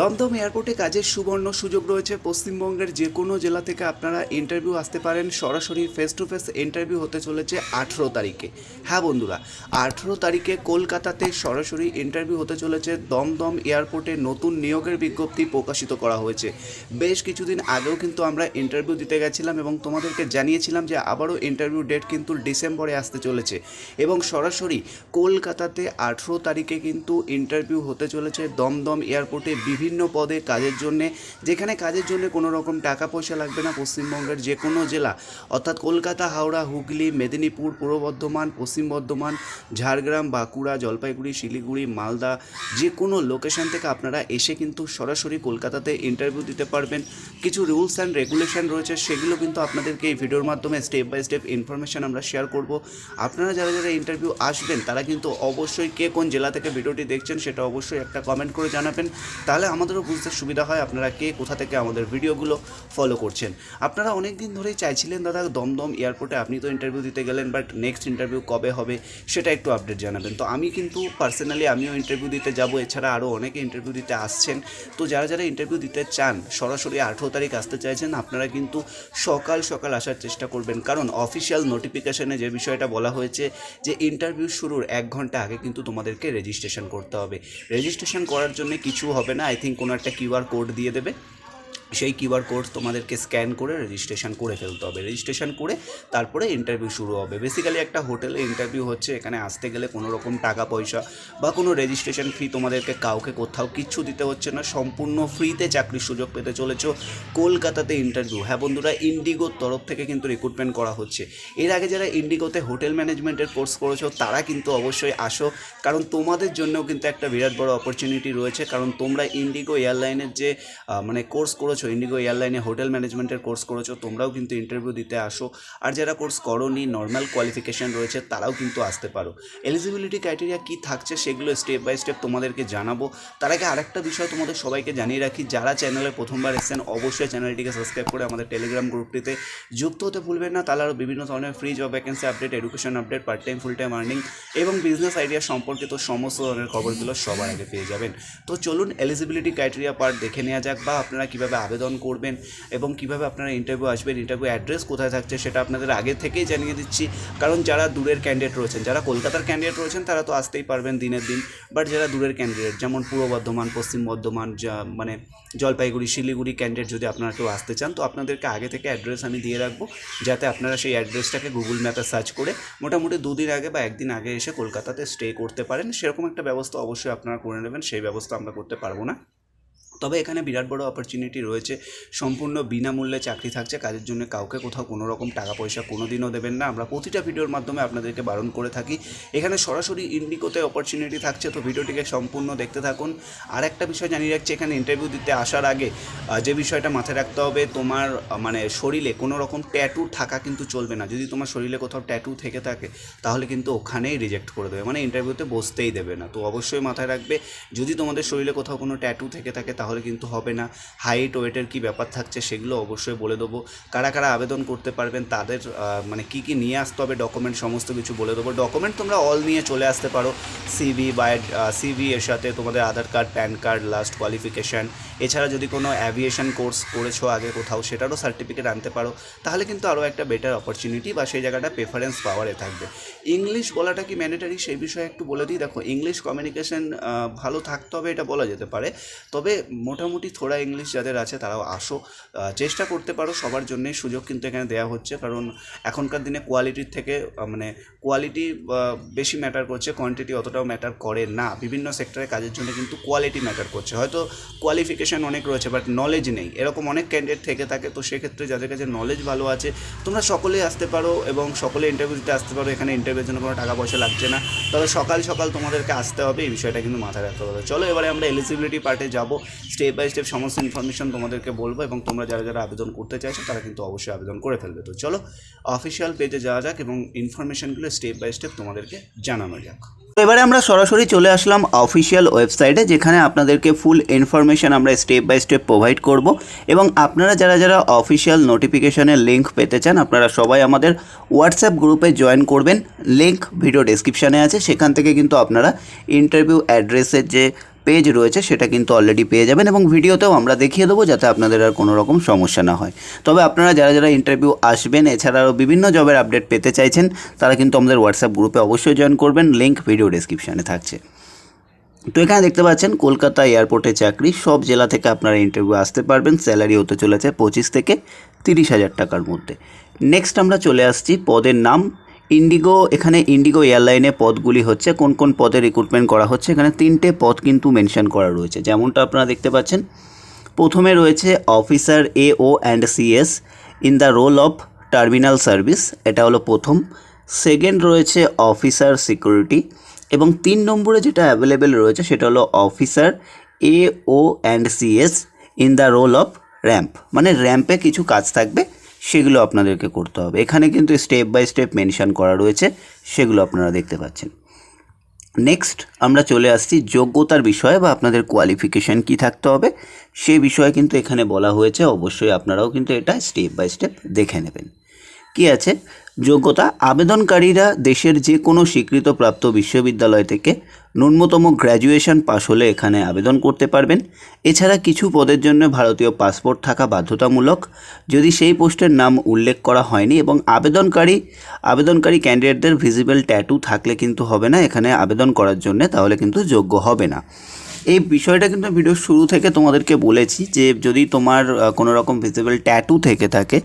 দমদম এয়ারপোর্টে কাজের সুবর্ণ সুযোগ রয়েছে। পশ্চিমবঙ্গের যে কোনো জেলা থেকে আপনারা ইন্টারভিউ আসতে পারেন। সরাসরি ফেস টু ফেস ইন্টারভিউ হতে চলেছে আঠেরো তারিখে। হ্যাঁ বন্ধুরা, আঠেরো তারিখে কলকাতাতে সরাসরি ইন্টারভিউ হতে চলেছে। দমদম এয়ারপোর্টে নতুন নিয়োগের বিজ্ঞপ্তি প্রকাশিত করা হয়েছে। বেশ কিছুদিন আগেও কিন্তু আমরা ইন্টারভিউ দিতে গেছিলাম এবং তোমাদেরকে জানিয়েছিলাম যে আবারও ইন্টারভিউ ডেট কিন্তু ডিসেম্বরে আসতে চলেছে। এবং সরাসরি কলকাতাতে আঠেরো তারিখে কিন্তু ইন্টারভিউ হতে চলেছে দমদম এয়ারপোর্টে বিভিন্ন পদে কাজের জন্য, যেখানে কাজের জন্য কোনো রকম টাকা পয়সা লাগবে না পশ্চিমবঙ্গের যে কোনো জেলা। অর্থাৎ কলকাতা, হাওড়া, হুগলি, মেদিনীপুর, পূর্ব বর্ধমান, পশ্চিম বর্ধমান, ঝাড়গ্রাম, বাঁকুড়া, জলপাইগুড়ি, শিলিগুড়ি, মালদা, যে কোনো লোকেশন থেকে আপনারা এসে কিন্তু সরাসরি কলকাতাতে ইন্টারভিউ দিতে পারবেন। কিছু রুলস অ্যান্ড রেগুলেশন রয়েছে, সেগুলো কিন্তু আপনাদেরকে এই ভিডিওর মাধ্যমে স্টেপ বাই স্টেপ ইনফরমেশন আমরা শেয়ার করব। আপনারা যারা যারা ইন্টারভিউ আসবেন, তারা কিন্তু অবশ্যই কে কোন জেলা থেকে ভিডিওটি দেখছেন, সেটা অবশ্যই একটা কমেন্ট করে জানাবেন। তাহলে আমাদেরও বুঝতে সুবিধা হয় আপনারা কে কোথা থেকে আমাদের ভিডিওগুলো ফলো করছেন। আপনারা অনেক দিন ধরেই চাইছিলেন, দাদা, দমদম এয়ারপোর্টে আপনি তো ইন্টারভিউ দিতে গেলেন বাট নেক্সট ইন্টারভিউ কবে হবে সেটা একটু আপডেট জানাবেন। তো আমি কিন্তু পার্সোনালি আমিও ইন্টারভিউ দিতে যাব, এছাড়া আরও অনেকে ইন্টারভিউ দিতে আসছেন। তো যারা যারা ইন্টারভিউ দিতে চান, সরাসরি আঠেরো তারিখ আসতে চাইছেন, আপনারা কিন্তু সকাল সকাল আসার চেষ্টা করবেন। কারণ অফিসিয়াল নোটিফিকেশনে যে বিষয়টা বলা হয়েছে যে ইন্টারভিউ শুরুর এক ঘণ্টা আগে কিন্তু তোমাদেরকে রেজিস্ট্রেশন করতে হবে। রেজিস্ট্রেশন করার জন্য কিছু হবে না আই থিঙ্ক কোনো একটা কিউআর কোড দিয়ে দেবে। সেই কিউআর কোড তোমাদেরকে স্ক্যান করে রেজিস্ট্রেশন করে ফেলতে হবে। রেজিস্ট্রেশন করে তারপরে ইন্টারভিউ শুরু হবে। বেসিক্যালি একটা হোটেলে ইন্টারভিউ হচ্ছে, এখানে আসতে গেলে কোনো রকম টাকা পয়সা বা কোনো রেজিস্ট্রেশন ফি তোমাদেরকে কাউকে কোথাও কিচ্ছু দিতে হচ্ছে না। সম্পূর্ণ ফ্রিতে চাকরির সুযোগ পেতে চলেছো। কলকাতাতে ইন্টারভিউ হ্যাঁ বন্ধুরা ইন্ডিগোর তরফ থেকে কিন্তু রিক্রুটমেন্ট করা হচ্ছে। এর আগে যারা ইন্ডিগোতে হোটেল ম্যানেজমেন্টের কোর্স করেছ, তারা কিন্তু অবশ্যই আসো। কারণ তোমাদের জন্যও কিন্তু একটা বিরাট বড় অপরচুনিটি রয়েছে। কারণ তোমরা ইন্ডিগো এয়ারলাইনের যে মানে কোর্স করেছ ইন্ডিগো এয়ারলাইনে হোটেল ম্যানেজমেন্টের কোর্স করেছ, তোমরাও কিন্তু ইন্টারভিউ দিতে আসো। আর যারা কোর্স করোনি নর্মাল কোয়ালিফিকেশান রয়েছে, তারাও কিন্তু আসতে পারো। এলিজিবিলিটি ক্রাইটেরিয়া কী থাকছে সেগুলো স্টেপ বাই স্টেপ তোমাদেরকে জানাব। তার আগে আরেকটা বিষয় তোমাদের সবাইকে জানিয়ে রাখি, যারা চ্যানেলে প্রথমবার এসেছেন, অবশ্যই চ্যানেলটিকে সাবস্ক্রাইব করে আমাদের টেলিগ্রাম গ্রুপটিতে যুক্ত হতে ভুলবেন না। তাহলে আরও বিভিন্ন ধরনের free job vacancy update education update part time full time earning এবং বিজনেস আইডিয়া সম্পর্কিত সমস্ত ধরনের খবরগুলো সবার আগে পেয়ে যাবেন। তো চলুন এলিজিবিলিটি ক্রাইটেরিয়া পার্ট দেখে নেওয়া যাক বা আপনারা কীভাবে আবেদন করবেন এবং কীভাবে আপনারা ইন্টারভিউ আসবেন ইন্টারভিউ অ্যাড্রেস কোথায় থাকছে সেটা আপনাদের আগে থেকেই জানিয়ে দিচ্ছি। কারণ যারা দূরের ক্যান্ডিডেট রয়েছেন, যারা কলকাতার ক্যান্ডিডেট রয়েছেন, তারা তো আসতেই পারবেন দিনের দিন। বাট যারা দূরের ক্যান্ডিডেট যেমন পূর্ব বর্ধমান, পশ্চিম বর্ধমান মানে জলপাইগুড়ি, শিলিগুড়ি ক্যান্ডিডেট যদি আপনারা কেউ আসতে চান, তো আপনাদেরকে আগে থেকে অ্যাড্রেস আমি দিয়ে রাখব, যাতে আপনারা সেই অ্যাড্রেসটাকে গুগল ম্যাপে সার্চ করে মোটামুটি দুদিন আগে বা একদিন আগে এসে কলকাতাতে স্টে করতে পারেন। সেরকম একটা ব্যবস্থা অবশ্যই আপনারা করে নেবেন, সেই ব্যবস্থা আমরা করতে পারব না। তবে এখানে বিরাট বড় অপরচুনিটি রয়েছে। সম্পূর্ণ বিনামূল্যে চাকরি থাকছে, কাজের জন্য কাউকে কোথাও কোনো রকম টাকা পয়সা কোনো দিনও দেবেন না। আমরা প্রতিটা ভিডিওর মাধ্যমে আপনাদেরকে বারণ করে থাকি। এখানে সরাসরি ইন্ডিকোতে অপরচুনিটি থাকছে, তো ভিডিওটিকে সম্পূর্ণ দেখতে থাকুন। আর একটা বিষয় জানিয়ে রাখছি, এখানে ইন্টারভিউ দিতে আসার আগে যে বিষয়টা মাথায় রাখতে হবে, তোমার মানে শরীরে কোনো রকম ট্যাটু থাকা কিন্তু চলবে না। যদি তোমার শরীরে কোথাও ট্যাটু থেকে থাকে, তাহলে কিন্তু ওখানেই রিজেক্ট করে দেবে। মানে ইন্টারভিউতে বসতেই দেবে না। তো অবশ্যই মাথায় রাখবে, যদি তোমাদের শরীরে কোথাও কোনো ট্যাটু থেকে থাকে কিন্তু হবে না। হাইট ওয়েটের কী ব্যাপার থাকছে সেগুলো অবশ্যই বলে দেবো। কারা কারা আবেদন করতে পারবেন তাদের মানে কী কী নিয়ে আসতে হবে ডকুমেন্ট সমস্ত কিছু বলে দেবো। ডকুমেন্ট তোমরা অল নিয়ে চলে আসতে পারো। সিভি বা সিভি এর সাথে তোমাদের Aadhaar card PAN card last qualification এছাড়া যদি কোনো অ্যাভিয়েশন কোর্স করেছ আগে কোথাও, সেটারও সার্টিফিকেট আনতে পারো। তাহলে কিন্তু আরও একটা বেটার অপরচুনিটি বা সেই জায়গাটা প্রেফারেন্স পাওয়ারে থাকবে। ইংলিশ বলাটা কি ম্যান্ডেটারি সেই বিষয়ে একটু বলে দিই। দেখো ইংলিশ কমিউনিকেশন ভালো থাকতে হবে, এটা বলা যেতে পারে। তবে মোটামুটি থোড়া ইংলিশ যাদের আছে তারাও আসো। চেষ্টা করতে পারো, সবার জন্যই সুযোগ কিন্তু এখানে দেওয়া হচ্ছে। কারণ এখনকার দিনে কোয়ালিটির থেকে মানে কোয়ালিটি বেশি ম্যাটার করছে কোয়ান্টিটি অতটাও ম্যাটার করে না। বিভিন্ন সেক্টরে কাজের জন্য কিন্তু কোয়ালিটি ম্যাটার করছে। হয়তো কোয়ালিফিকেশান অনেক রয়েছে বাট নলেজ নেই। এরকম অনেক ক্যান্ডিডেট থেকে থাকে, তো সেক্ষেত্রে যাদের কাছে নলেজ ভালো আছে, তোমরা সকলেই আসতে পারো এবং সকলে ইন্টারভিউ দিতে আসতে পারো। এখানে ইন্টারভিউর জন্য কোনো টাকা পয়সা লাগছে না। তবে সকাল সকাল তোমাদেরকে আসতে হবে, এই বিষয়টা কিন্তু মাথায় রাখতে হবে। চলো, এবারে আমরা এলিজিবিলিটি পার্টে যাব। স্টেপ বাই স্টেপ সমস্ত ইনফরমেশন তোমাদেরকে বলব এবং তোমরা যারা যারা আবেদন করতে চাইছো, তারা কিন্তু অবশ্যই আবেদন করে ফেলবে। তো চলো অফিসিয়াল পেজে যাওয়া যাক এবং ইনফরমেশনগুলো স্টেপ বাই স্টেপ তোমাদেরকে জানানো যাক। এবারে আমরা সরাসরি চলে আসলাম অফিসিয়াল ওয়েবসাইটে যেখানে আপনাদেরকে ফুল ইনফরমেশন আমরা স্টেপ বাই স্টেপ প্রোভাইড করব। এবং আপনারা যারা যারা অফিসিয়াল নোটিফিকেশনের লিঙ্ক পেতে চান, আপনারা সবাই আমাদের হোয়াটসঅ্যাপ গ্রুপে জয়েন করবেন। লিঙ্ক ভিডিও ডেসক্রিপশানে আছে, সেখান থেকে কিন্তু আপনারা ইন্টারভিউ অ্যাড্রেসের যে পেজ রয়েছে, সেটা কিন্তু অলরেডি পেয়ে যাবেন এবং ভিডিওতেও আমরা দেখিয়ে দেবো যাতে আপনাদের আর কোনো রকম সমস্যা না হয়। তবে আপনারা যারা যারা ইন্টারভিউ আসবেন, এছাড়াও বিভিন্ন জবের আপডেট পেতে চাইছেন, তারা কিন্তু আমাদের হোয়াটসঅ্যাপ গ্রুপে অবশ্যই জয়েন করবেন লিঙ্ক ভিডিও ডেসক্রিপশানে থাকছে। তো এখানে দেখতে পাচ্ছেন, কলকাতা এয়ারপোর্টে চাকরি, সব জেলা থেকে আপনারা ইন্টারভিউ আসতে পারবেন স্যালারি হতে চলেছে পঁচিশ থেকে তিরিশ হাজার টাকার মধ্যে। নেক্সট আমরা চলে আসছি, পদের নাম ইন্ডিগো এখানে ইন্ডিগো এয়ারলাইনে পদগুলি হচ্ছে, কোন কোন পদে রিক্রুটমেন্ট করা হচ্ছে, এখানে তিনটে পদ কিন্তু মেনশন করা রয়েছে। যেমনটা আপনারা দেখতে পাচ্ছেন, প্রথমে রয়েছে officer A O and CS in the role of terminal service এটা হলো প্রথম। সেকেন্ড রয়েছে অফিসার সিকিউরিটি এবং তিন নম্বরে যেটা অ্যাভেলেবেল রয়েছে, সেটা হলো officer A O and CS in the role of ramp মানে র্যাম্পে কিছু কাজ থাকবে সেগুলো আপনাদেরকে করতে হবে। এখানে কিন্তু স্টেপ বাই স্টেপ মেনশন করা রয়েছে, সেগুলো আপনারা দেখতে পাচ্ছেন। নেক্সট আমরা চলে আসছি যোগ্যতার বিষয়ে বা আপনাদের কোয়ালিফিকেশান কি থাকতে হবে, সে বিষয়ে কিন্তু এখানে বলা হয়েছে। অবশ্যই আপনারাও কিন্তু এটা স্টেপ বাই স্টেপ দেখে নেবেন। কি আছে? যোগ্যতা আবেদনকারীরা দেশের যে কোনো স্বীকৃতপ্রাপ্ত বিশ্ববিদ্যালয় থেকে ন্যূনতম গ্র্যাজুয়েশন পাশ হলে এখানে আবেদন করতে পারবেন। এছাড়া কিছু পদের জন্য ভারতীয় পাসপোর্ট থাকা বাধ্যতামূলক। যদি সেই পোস্টের নাম উল্লেখ করা হয়নি এবং আবেদনকারী আবেদনকারী ক্যান্ডিডেটদের ভিজিবল ট্যাটু থাকলে কিন্তু হবে না। এখানে আবেদন করার জন্য তাহলে কিন্তু যোগ্য হবে না। এই বিষয়টা কিন্তু ভিডিও শুরু থেকে তোমাদেরকে বলেছি যে যদি তোমার কোনো রকম ভিজিবল ট্যাটু থেকে থাকে,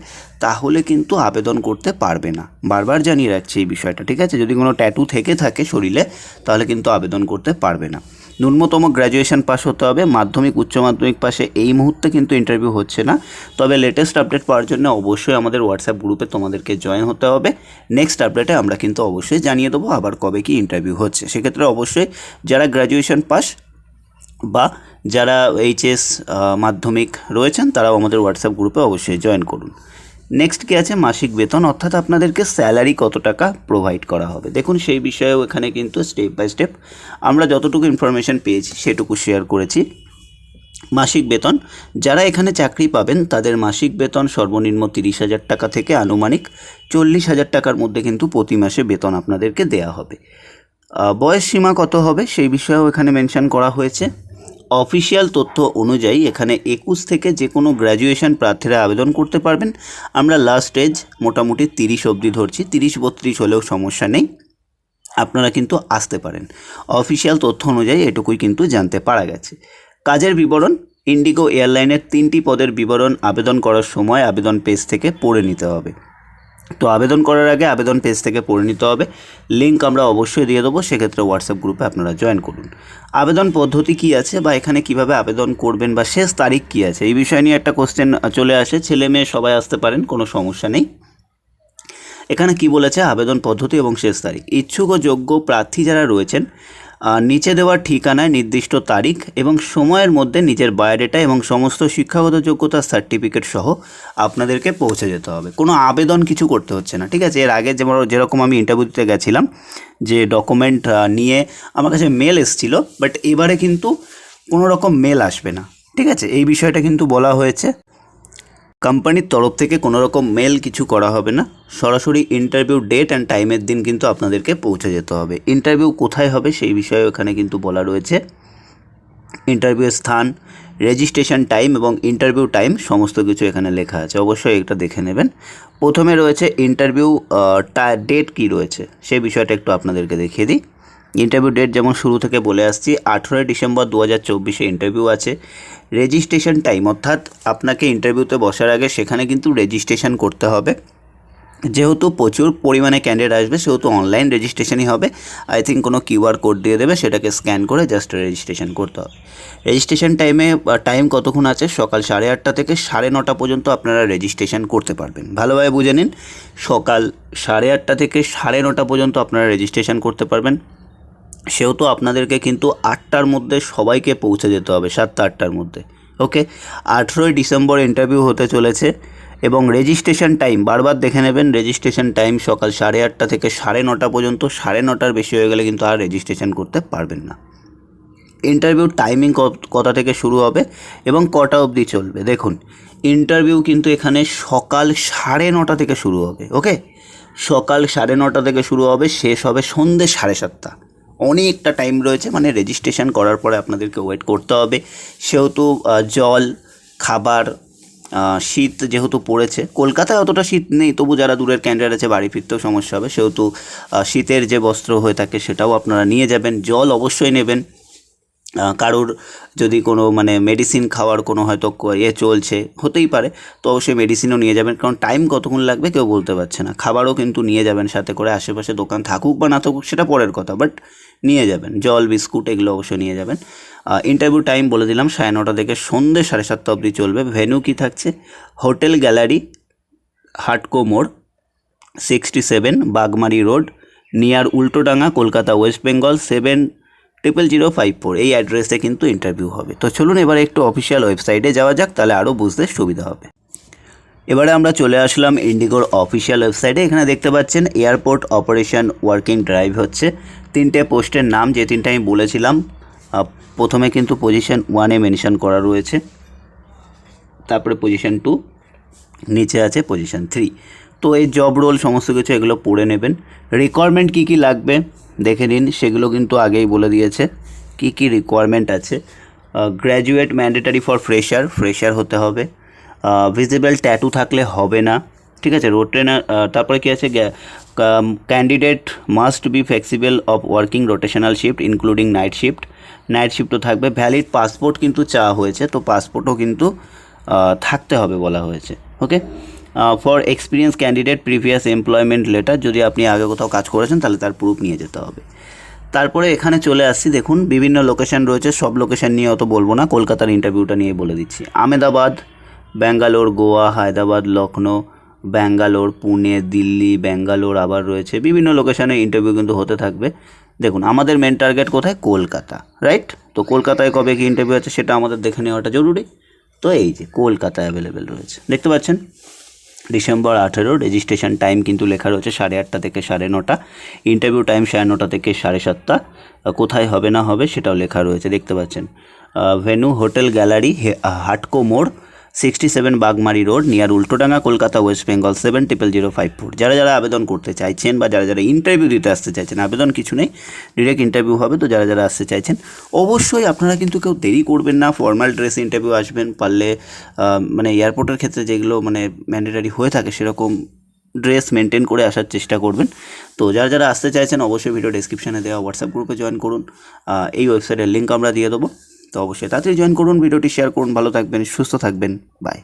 তাহলে কিন্তু আবেদন করতে পারবে না। বারবার জানিয়ে রাখছি এই বিষয়টা, ঠিক আছে? যদি কোনো ট্যাটু থেকে থাকে শরীরে, তাহলে কিন্তু আবেদন করতে পারবে না। ন্যূনতম গ্র্যাজুয়েশন পাস হতে হবে, মাধ্যমিক, উচ্চ মাধ্যমিক পাশে এই মুহূর্তে কিন্তু ইন্টারভিউ হচ্ছে না। তবে লেটেস্ট আপডেট পাওয়ার জন্য অবশ্যই আমাদের হোয়াটসঅ্যাপ গ্রুপে তোমাদেরকে জয়েন হতে হবে। নেক্সট আপডেটে আমরা কিন্তু অবশ্যই জানিয়ে দেবো আবার কবে কি ইন্টারভিউ হচ্ছে। সেক্ষেত্রে অবশ্যই যারা গ্র্যাজুয়েশন পাস বা যারা এইচএস মাধ্যমিক রয়েছেন, তারাও আমাদের হোয়াটসঅ্যাপ গ্রুপে অবশ্যই জয়েন করুন। নেক্সট কি আছে? মাসিক বেতন, অর্থাৎ আপনাদেরকে স্যালারি কত টাকা প্রোভাইড করা হবে। দেখুন, সেই বিষয়েও এখানে কিন্তু স্টেপ বাই স্টেপ আমরা যতটুকু ইনফরমেশন পেয়েছি, সেটুকু শেয়ার করেছি। মাসিক বেতন, যারা এখানে চাকরি পাবেন, তাদের মাসিক বেতন সর্বনিম্ন তিরিশ হাজার টাকা থেকে আনুমানিক চল্লিশ হাজার টাকার মধ্যে কিন্তু প্রতি মাসে বেতন আপনাদেরকে দেয়া হবে। বয়স সীমা কত হবে? সেই বিষয়েও এখানে মেনশন করা হয়েছে। অফিসিয়াল তথ্য অনুযায়ী এখানে একুশ থেকে যে কোনো গ্র্যাজুয়েশন প্রার্থীরা আবেদন করতে পারবেন। আমরা লাস্ট এজ মোটামুটি তিরিশ অবধি ধরছি, তিরিশ বত্রিশ হলেও সমস্যা নেই। আপনারা কিন্তু আসতে পারেন। অফিসিয়াল তথ্য অনুযায়ী এটুকুই কিন্তু জানতে পারা গেছে। কাজের বিবরণ ইন্ডিগো এয়ারলাইনের তিনটি পদের বিবরণ আবেদন করার সময় আবেদন পেজ থেকে পড়ে নিতে হবে। তো আবেদন করার আগে আবেদন পেজ থেকে পড়ে নিতে হবে। লিঙ্ক আমরা অবশ্যই দিয়ে দেবো, সেক্ষেত্রে হোয়াটসঅ্যাপ গ্রুপে আপনারা জয়েন করুন। আবেদন পদ্ধতি কি আছে বা এখানে কীভাবে আবেদন করবেন বা শেষ তারিখ কি আছে? এই বিষয় নিয়ে একটা কোশ্চেন চলে আসে। ছেলে মেয়ে সবাই আসতে পারেন, কোনো সমস্যা নেই। এখানে কি বলেছে? আবেদন পদ্ধতি এবং শেষ তারিখ। ইচ্ছুক ও যোগ্য প্রার্থী যারা রয়েছেন নিচে দেওয়া ঠিকানায় নির্দিষ্ট তারিখ এবং সময়ের মধ্যে নিজের বায়োডেটা এবং সমস্ত শিক্ষাগত যোগ্যতার সার্টিফিকেট সহ আপনাদেরকে পৌঁছে যেতে হবে। কোনো আবেদন কিছু করতে হচ্ছে না, ঠিক আছে? এর আগে যেমন যেরকম আমি ইন্টারভিউ দিতে গেছিলাম, যে ডকুমেন্ট নিয়ে আমার কাছে মেল এসেছিল বাট এবারে কিন্তু কোনো রকম মেল আসবে না, ঠিক আছে? এই বিষয়টা কিন্তু বলা হয়েছে। কোম্পানির তরফ থেকে কোনো রকম মেল কিছু করা হবে না। সরাসরি ইন্টারভিউ ডেট অ্যান্ড টাইমের দিন কিন্তু আপনাদেরকে পৌঁছে যেতে হবে। ইন্টারভিউ কোথায় হবে সেই বিষয়ে এখানে কিন্তু বলা রয়েছে। ইন্টারভিউ স্থান রেজিস্ট্রেশন টাইম এবং ইন্টারভিউ টাইম সমস্ত কিছু এখানে লেখা আছে। অবশ্যই এটা দেখে নেবেন। প্রথমে রয়েছে ইন্টারভিউ ডেট কি রয়েছে? সেই বিষয়টা একটু আপনাদেরকে দেখিয়ে দিই। ইন্টারভিউ ডেট যেমন শুরু থেকে বলে আসছি, আঠেরোই ডিসেম্বর দু হাজার চব্বিশে ইন্টারভিউ আছে। রেজিস্ট্রেশন টাইম অর্থাৎ আপনাকে ইন্টারভিউতে বসার আগে সেখানে কিন্তু রেজিস্ট্রেশন করতে হবে। যেহেতু প্রচুর পরিমাণে ক্যান্ডিডেট আসবে, সেহেতু অনলাইন রেজিস্ট্রেশনই হবে। আই থিঙ্ক কোনো কিউআর কোড দিয়ে দেবে, সেটাকে স্ক্যান করে জাস্ট রেজিস্ট্রেশন করতে হবে। রেজিস্ট্রেশন টাইমে টাইম কতক্ষণ আছে? সকাল সাড়ে আটটা থেকে সাড়ে নটা পর্যন্ত আপনারা রেজিস্ট্রেশন করতে পারবেন। ভালোভাবে বুঝে নিন, সকাল সাড়ে আটটা থেকে সাড়ে নটা পর্যন্ত আপনারা রেজিস্ট্রেশন করতে পারবেন। সেহেতু আপনাদেরকে কিন্তু আটটার মধ্যে সবাইকে পৌঁছে যেতে হবে, সাতটা আটটার মধ্যে, ওকে? আঠেরোই ডিসেম্বর ইন্টারভিউ হতে চলেছে এবং রেজিস্ট্রেশন টাইম বারবার দেখে নেবেন রেজিস্ট্রেশন টাইম সকাল সাড়ে আটটা থেকে সাড়ে নটা পর্যন্ত, সাড়ে নটার বেশি হয়ে গেলে কিন্তু আর রেজিস্ট্রেশন করতে পারবেন না। ইন্টারভিউ টাইমিং কটা থেকে শুরু হবে এবং কটা অবধি চলবে? দেখুন ইন্টারভিউ কিন্তু এখানে সকাল সাড়ে নটা থেকে শুরু হবে, ওকে? সকাল সাড়ে নটা থেকে শুরু হবে, শেষ হবে সন্ধ্যে সাড়ে সাতটা। অনেকটা টাইম রয়েছে মানে রেজিস্ট্রেশন করার পরে আপনাদেরকে ওয়েট করতে হবে। সেহেতু জল, খাবার শীত যেহেতু পড়েছে, কলকাতায় অতটা শীত নেই, তবু যারা দূরের ক্যান্ডিডেট আছে, বাড়ি ফিরতেও সমস্যা হবে। সেহেতু শীতের যে বস্ত্র হয়ে থাকে, সেটাও আপনারা নিয়ে যাবেন। জল অবশ্যই নেবেন। কারোর যদি কোনো মানে মেডিসিন খাওয়ার কোনো হয়তো ক- ইয়ে চলছে, হতেই পারে। তো অবশ্যই মেডিসিনও নিয়ে যাবেন, কারণ টাইম কতক্ষণ লাগবে কেউ বলতে পারছে না। খাবারও কিন্তু নিয়ে যাবেন সাথে করে, আশেপাশে দোকান থাকুক বা না থাকুক, সেটা পরের কথা বাট নিয়ে যাবেন। জল, বিস্কুট এগুলো অবশ্যই নিয়ে যাবেন। ইন্টারভিউ টাইম বলে দিলাম, সাড়ে নটা থেকে সন্ধ্যে সাড়ে সাতটা অবধি চলবে। ভেনু কী থাকছে? হোটেল গ্যালারি, হাটকো মোড় sixty seven Bagmari road, near Ultadanga, Kolkata, West Bengal seven triple zero five four এই অ্যাড্রেসে কিন্তু ইন্টারভিউ হবে। তো চলুন এবারে একটু অফিসিয়াল ওয়েবসাইটে যাওয়া যাক, তাহলে আরও বুঝতে সুবিধা হবে। এবারে আমরা চলে আসলাম ইন্ডিগোর অফিসিয়াল ওয়েবসাইটে এখানে দেখতে পাচ্ছেন এয়ারপোর্ট অপারেশন ওয়ার্কিং ড্রাইভ হচ্ছে। তিনটে পোস্টের নাম, যে তিনটে আমি বলেছিলাম প্রথমে কিন্তু পজিশন ওয়ানে মেনশন করা রয়েছে। তারপরে পজিশন টু নিচে আছে পজিশন থ্রি তো এই জব রোল সমস্ত কিছু এগুলো পড়ে নেবেন। রিকোয়ারমেন্ট কী কী লাগবে? দেখে নিন, সেগুলো কিন্তু আগেই বলে দিয়েছে। কী কী রিকোয়ারমেন্ট আছে? Graduate mandatory for fresher fresher হতে হবে। ভিজিবল ট্যাটু থাকলে হবে না। ঠিক আছে রোড ট্রেনার তারপরে কী আছে? Candidate must be flexible of working rotational shift including night shift night শিফটও থাকবে ভ্যালিড পাসপোর্ট কিন্তু চাওয়া হয়েছে, তো পাসপোর্টও কিন্তু থাকতে হবে বলা হয়েছে okay for experience candidate previous employment letter যদি আপনি আগে কোথাও কাজ করেছেন, তাহলে তার প্রুফ নিয়ে যেতে হবে। তারপরে এখানে চলে আসছি, দেখুন, বিভিন্ন লোকেশন রয়েছে, সব লোকেশান নিয়ে অত বলব না, কলকাতার ইন্টারভিউটা নিয়ে বলে দিচ্ছি। আমেদাবাদ ব্যাঙ্গালোর, গোয়া, হায়দ্রাবাদ, লখনৌ, ব্যাঙ্গালোর, পুনে, দিল্লি, ব্যাঙ্গালোর আবার রয়েছে। বিভিন্ন লোকেশানে ইন্টারভিউ কিন্তু হতে থাকবে। দেখুন, আমাদের মেন টার্গেট কোথায়? কলকাতা রাইট তো কলকাতায় কবে কি ইন্টারভিউ আছে সেটা আমাদের দেখে নেওয়াটা জরুরি। তো এই যে, কলকাতায় অ্যাভেলেবেল রয়েছে। দেখতে পাচ্ছেন? ডিসেম্বর আঠেরো রেজিস্ট্রেশন টাইম কিন্তু লেখা রয়েছে সাড়ে আটটা থেকে সাড়ে নটা। ইন্টারভিউ টাইম সাড়ে নটা থেকে সাড়ে সাতটা। কোথায় হবে না হবে সেটাও লেখা রয়েছে, দেখতে পাচ্ছেন। ভেনু হোটেল গ্যালারি হাটকো মোড় sixty seven Bagmari road near Ultadanga, Kolkata West Bengal seven triple zero five four যারা যারা আবেদন করতে চাইছেন বা যারা যারা ইন্টারভিউ দিতে আসতে চাইছেন, আবেদন কিছু নেই ডিরেক্ট ইন্টারভিউ হবে তো যারা যারা আসতে চাইছেন, অবশ্যই আপনারা কিন্তু কেউ দেরি করবেন না ফর্মাল ড্রেসে ইন্টারভিউ আসবেন, পারলে মানে এয়ারপোর্টের ক্ষেত্রে যেগুলো মানে ম্যান্ডেটারি হয়ে থাকে সেরকম ড্রেস মেনটেন করে আসার চেষ্টা করবেন। তো যারা যারা আসতে চাইছেন, অবশ্যই ভিডিও ডিসক্রিপশানে দেওয়া হোয়াটসঅ্যাপ গ্রুপে জয়েন করুন। এই ওয়েবসাইটের লিঙ্ক আমরা দিয়ে দেবো। তো অবশ্যই তাড়াতাড়ি জয়েন করুন ভিডিওটি শেয়ার করুন ভালো থাকবেন সুস্থ থাকবেন বাই